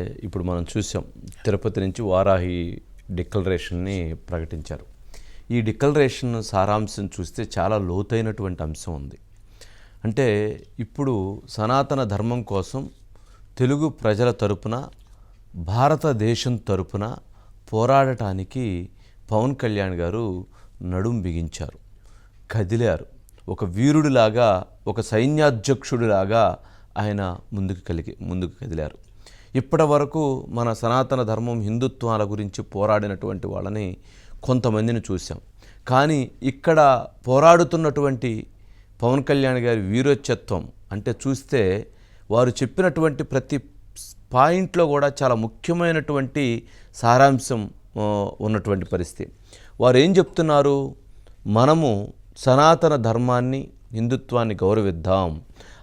ఇప్పుడు మనం చూసాం తిరుపతి నుంచి వారాహి డిక్లరేషన్ని ప్రకటించారు. ఈ డిక్లరేషన్ సారాంశం చూస్తే చాలా లోతైనటువంటి అంశం ఉంది. అంటే ఇప్పుడు సనాతన ధర్మం కోసం తెలుగు ప్రజల తరపున భారతదేశం తరపున పోరాడటానికి పవన్ కళ్యాణ్ గారు నడుం బిగించారు కదిలారు. ఒక వీరుడిలాగా ఒక సైన్యాధ్యక్షుడిలాగా ఆయన ముందుకు కలిగి ముందుకు కదిలారు. ఇప్పటి వరకు మన సనాతన ధర్మం హిందుత్వాల గురించి పోరాడినటువంటి వాళ్ళని కొంతమందిని చూసాం కానీ ఇక్కడ పోరాడుతున్నటువంటి పవన్ కళ్యాణ్ గారి వీరోత్యత్వం అంటే చూస్తే వారు చెప్పినటువంటి ప్రతి పాయింట్లో కూడా చాలా ముఖ్యమైనటువంటి సారాంశం ఉన్నటువంటి పరిస్థితి. వారు ఏం చెప్తున్నారు? మనము సనాతన ధర్మాన్ని హిందుత్వాన్ని గౌరవిద్దాం.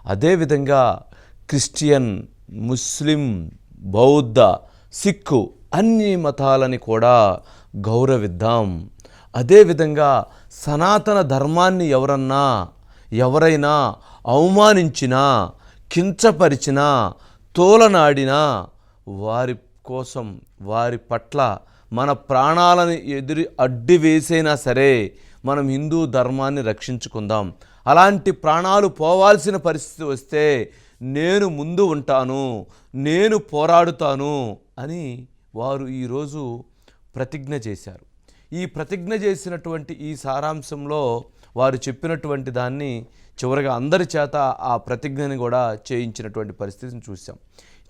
అదేవిధంగా క్రిస్టియన్ ముస్లిం బౌద్ధ సిక్కు అన్ని మతాలని కూడా గౌరవిద్దాం. అదేవిధంగా సనాతన ధర్మాన్ని ఎవరన్నా ఎవరైనా అవమానించినా కించపరిచినా తోలనాడినా వారి కోసం వారి పట్ల మన ప్రాణాలను ఎదురు అడ్డు వేసైనా సరే మనం హిందూ ధర్మాన్ని రక్షించుకుందాం. అలాంటి ప్రాణాలు పోవాల్సిన పరిస్థితి వస్తే నేను ముందు ఉంటాను నేను పోరాడుతాను అని వారు ఈరోజు ప్రతిజ్ఞ చేశారు. ఈ ప్రతిజ్ఞ చేసినటువంటి ఈ సారాంశంలో వారు చెప్పినటువంటి దాన్ని చివరిగా అందరి చేత ఆ ప్రతిజ్ఞని కూడా చేయించినటువంటి పరిస్థితిని చూసాం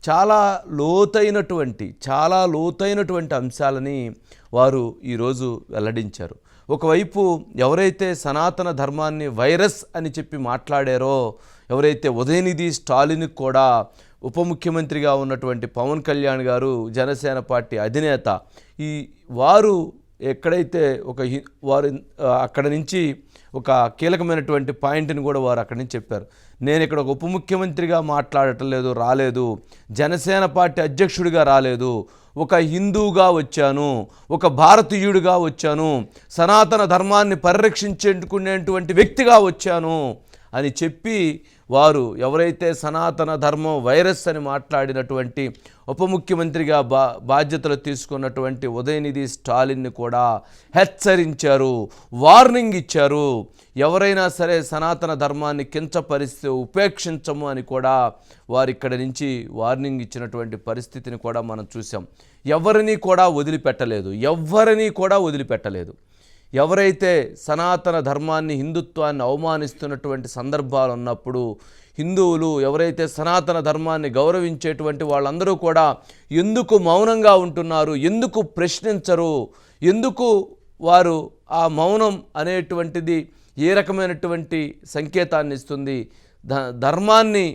చాలా లోతైనటువంటి చాలా లోతైనటువంటి అంశాలని వారు ఈరోజు వెల్లడించారు. ఒకవైపు ఎవరైతే సనాతన ధర్మాన్ని వైరస్ అని చెప్పి మాట్లాడారో ఎవరైతే ఉదయనిధి స్టాలిన్ కూడా ఉప ముఖ్యమంత్రిగా ఉన్నటువంటి పవన్ కళ్యాణ్ గారు జనసేన పార్టీ అధినేత ఈ వారు ఎక్కడైతే ఒక హి- వారు అక్కడ నుంచి ఒక కీలకమైనటువంటి పాయింట్ని కూడా వారు అక్కడి నుంచి చెప్పారు. నేను ఇక్కడ ఒక ఉప ముఖ్యమంత్రిగా మాట్లాడటం లేదు రాలేదు. జనసేన పార్టీ అధ్యక్షుడిగా రాలేదు. ఒక హిందూగా వచ్చాను. ఒక భారతీయుడిగా వచ్చాను. సనాతన ధర్మాన్ని పరిరక్షించుకునేటువంటి వ్యక్తిగా వచ్చాను అని చెప్పి వారు ఎవరైతే సనాతన ధర్మం వైరస్ అని మాట్లాడినటువంటి ఉప ముఖ్యమంత్రిగా బా బాధ్యతలు తీసుకున్నటువంటి ఉదయనిధి స్టాలిన్ని కూడా హెచ్చరించారు వార్నింగ్ ఇచ్చారు. ఎవరైనా సరే సనాతన ధర్మాన్ని కించపరిస్తే ఉపేక్షించము అని కూడా వారు ఇక్కడ నుంచి వార్నింగ్ ఇచ్చినటువంటి పరిస్థితిని కూడా మనం చూసాం ఎవరిని కూడా వదిలిపెట్టలేదు. ఎవరిని కూడా వదిలిపెట్టలేదు. ఎవరైతే సనాతన ధర్మాన్ని హిందుత్వాన్ని అవమానిస్తున్నటువంటి సందర్భాలు ఉన్నప్పుడు హిందువులు ఎవరైతే సనాతన ధర్మాన్ని గౌరవించేటువంటి వాళ్ళందరూ కూడా ఎందుకు మౌనంగా ఉంటున్నారు ఎందుకు ప్రశ్నించరు ఎందుకు వారు ఆ మౌనం అనేటువంటిది ఏ రకమైనటువంటి సంకేతాన్ని ఇస్తుంది ధ ధర్మాన్ని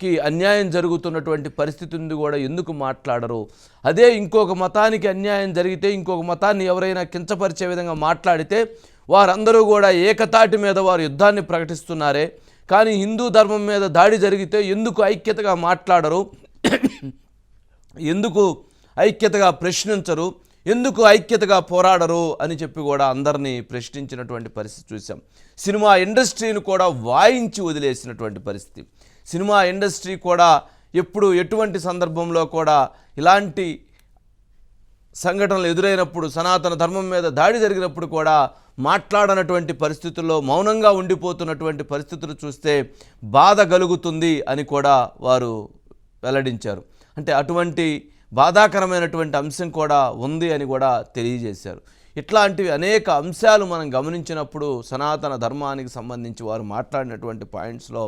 కి అన్యాయం జరుగుతున్నటువంటి పరిస్థితి ఉంది కూడా ఎందుకు మాట్లాడరు? అదే ఇంకొక మతానికి అన్యాయం జరిగితే ఇంకొక మతాన్ని ఎవరైనా కించపరిచే విధంగా మాట్లాడితే వారందరూ కూడా ఏకతాటి మీద వారు యుద్ధాన్ని ప్రకటిస్తున్నారే. కానీ హిందూ ధర్మం మీద దాడి జరిగితే ఎందుకు ఐక్యతగా మాట్లాడరు? ఎందుకు ఐక్యతగా ప్రశ్నించరు? ఎందుకు ఐక్యతగా పోరాడరు? అని చెప్పి కూడా అందరినీ ప్రశ్నించినటువంటి పరిస్థితి చూసాం సినిమా ఇండస్ట్రీని కూడా వాయించి వదిలేసినటువంటి పరిస్థితి. సినిమా ఇండస్ట్రీ కూడా ఎప్పుడు ఎటువంటి సందర్భంలో కూడా ఇలాంటి సంఘటనలు ఎదురైనప్పుడు సనాతన ధర్మం మీద దాడి జరిగినప్పుడు కూడా మాట్లాడనటువంటి పరిస్థితుల్లో మౌనంగా ఉండిపోతున్నటువంటి పరిస్థితులు చూస్తే బాధ కలుగుతుంది అని కూడా వారు వెల్లడించారు. అంటే అటువంటి బాధాకరమైనటువంటి అంశం కూడా ఉంది అని కూడా తెలియజేశారు. ఇట్లాంటివి అనేక అంశాలు మనం గమనించినప్పుడు సనాతన ధర్మానికి సంబంధించి వారు మాట్లాడినటువంటి పాయింట్స్లో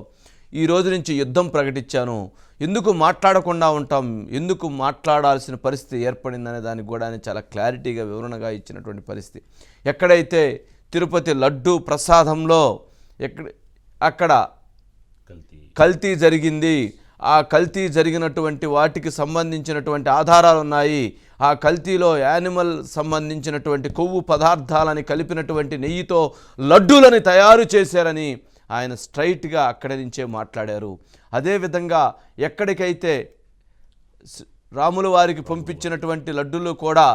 ఈ రోజు నుంచి యుద్ధం ప్రకటించాను. ఎందుకు మాట్లాడకుండా ఉంటాం? ఎందుకు మాట్లాడాల్సిన పరిస్థితి ఏర్పడిందనే దానికి కూడా ఆయన చాలా క్లారిటీగా వివరణగా ఇచ్చినటువంటి పరిస్థితి. ఎక్కడైతే తిరుపతి లడ్డు ప్రసాదంలో ఎక్కడ అక్కడ కల్తీ. జరిగింది ఆ కల్తీ జరిగినటువంటి వాటికి సంబంధించినటువంటి ఆధారాలు ఉన్నాయి. ఆ కల్తీలో యానిమల్ సంబంధించినటువంటి కొవ్వు పదార్థాలని కలిపినటువంటి నెయ్యితో లడ్డూలని తయారు చేశారని ఆయన స్ట్రైట్గా అక్కడి నుంచే మాట్లాడారు. అదేవిధంగా ఎక్కడికైతే రాముల వారికి పంపించినటువంటి లడ్డూలు కూడా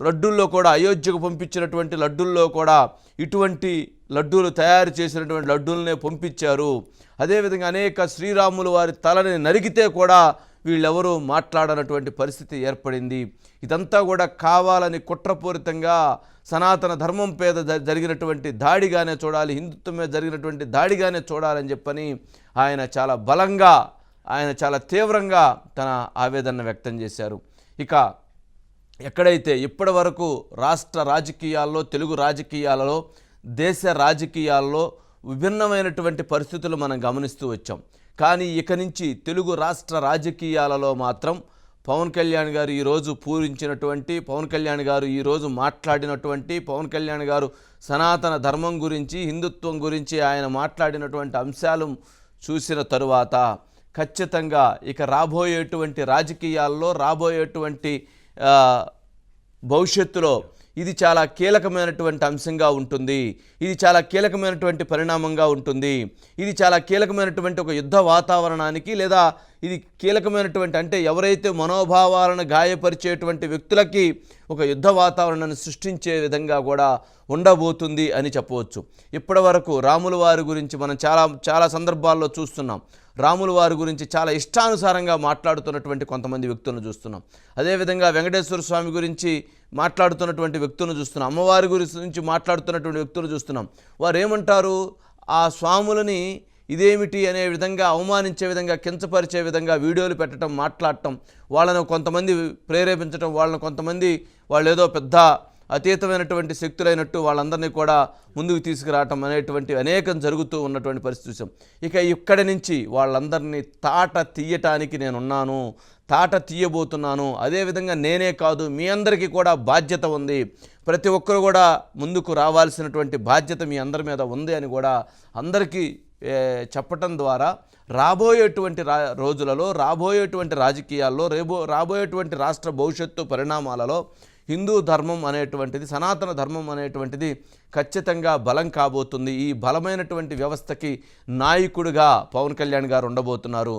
లడ్డూల్లో కూడా అయోధ్యకు పంపించినటువంటి లడ్డూల్లో కూడా ఇటువంటి లడ్డూలు తయారు చేసినటువంటి లడ్డూలనే పంపించారు. అదేవిధంగా అనేక శ్రీరాములు వారి తలని నరికితే కూడా వీళ్ళెవరూ మాట్లాడనటువంటి పరిస్థితి ఏర్పడింది. ఇదంతా కూడా కావాలని కుట్రపూరితంగా సనాతన ధర్మం పేద జ- జరిగినటువంటి దాడిగానే చూడాలి హిందుత్వం మీద జరిగినటువంటి దాడిగానే చూడాలని చెప్పని ఆయన చాలా బలంగా ఆయన చాలా తీవ్రంగా తన ఆవేదన వ్యక్తం చేశారు. ఇక ఎక్కడైతే ఇప్పటి వరకు రాష్ట్ర రాజకీయాల్లో తెలుగు రాజకీయాలలో దేశ రాజకీయాల్లో విభిన్నమైనటువంటి పరిస్థితులు మనం గమనిస్తూ వచ్చాం. కానీ ఇక నుంచి తెలుగు రాష్ట్ర రాజకీయాలలో మాత్రం పవన్ కళ్యాణ్ గారు ఈరోజు పూరించినటువంటి పవన్ కళ్యాణ్ గారు ఈరోజు మాట్లాడినటువంటి పవన్ కళ్యాణ్ గారు సనాతన ధర్మం గురించి హిందుత్వం గురించి ఆయన మాట్లాడినటువంటి అంశాలు చూసిన తరువాత ఖచ్చితంగా ఇక రాబోయేటువంటి రాజకీయాల్లో రాబోయేటువంటి భవిష్యత్తులో ఇది చాలా కీలకమైనటువంటి అంశంగా ఉంటుంది. ఇది చాలా కీలకమైనటువంటి పరిణామంగా ఉంటుంది. ఇది చాలా కీలకమైనటువంటి ఒక యుద్ధ వాతావరణానికి లేదా ఇది కీలకమైనటువంటి అంటే ఎవరైతే మనోభావాలను గాయపరిచేటువంటి వ్యక్తులకి ఒక యుద్ధ వాతావరణాన్ని సృష్టించే విధంగా కూడా ఉండబోతుంది అని చెప్పవచ్చు. ఇప్పటి వరకు రాముల వారి గురించి మనం చాలా చాలా సందర్భాల్లో చూస్తున్నాం. రాముల వారి గురించి చాలా ఇష్టానుసారంగా మాట్లాడుతున్నటువంటి కొంతమంది వ్యక్తులను చూస్తున్నాం. అదేవిధంగా వెంకటేశ్వర స్వామి గురించి మాట్లాడుతున్నటువంటి వ్యక్తులను చూస్తున్నాం. అమ్మవారి గురించి మాట్లాడుతున్నటువంటి వ్యక్తులు చూస్తున్నాం. వారు ఏమంటారు ఆ స్వాములని ఇదేమిటి అనే విధంగా అవమానించే విధంగా కించపరిచే విధంగా వీడియోలు పెట్టడం మాట్లాడటం వాళ్ళను కొంతమంది ప్రేరేపించడం వాళ్ళను కొంతమంది వాళ్ళు ఏదో పెద్ద అతీతమైనటువంటి శక్తులైనట్టు వాళ్ళందరినీ కూడా ముందుకు తీసుకురావటం అనేటువంటి అనేకం జరుగుతూ ఉన్నటువంటి పరిస్థితి చూసాం. ఇక ఇక్కడి నుంచి వాళ్ళందరినీ తాట తీయటానికి నేనున్నాను తాట తీయబోతున్నాను. అదేవిధంగా నేనే కాదు మీ అందరికీ కూడా బాధ్యత ఉంది. ప్రతి ఒక్కరు కూడా ముందుకు రావాల్సినటువంటి బాధ్యత మీ అందరి మీద ఉంది అని కూడా అందరికీ చెప్పటం ద్వారా రాబోయేటువంటి రా రోజులలో రాబోయేటువంటి రాజకీయాల్లో రేబో రాబోయేటువంటి రాష్ట్ర భవిష్యత్తు పరిణామాలలో హిందూ ధర్మం అనేటువంటిది సనాతన ధర్మం అనేటువంటిది ఖచ్చితంగా బలం కాబోతుంది. ఈ బలమైనటువంటి వ్యవస్థకి నాయకుడిగా పవన్ కళ్యాణ్ గారు ఉండబోతున్నారు.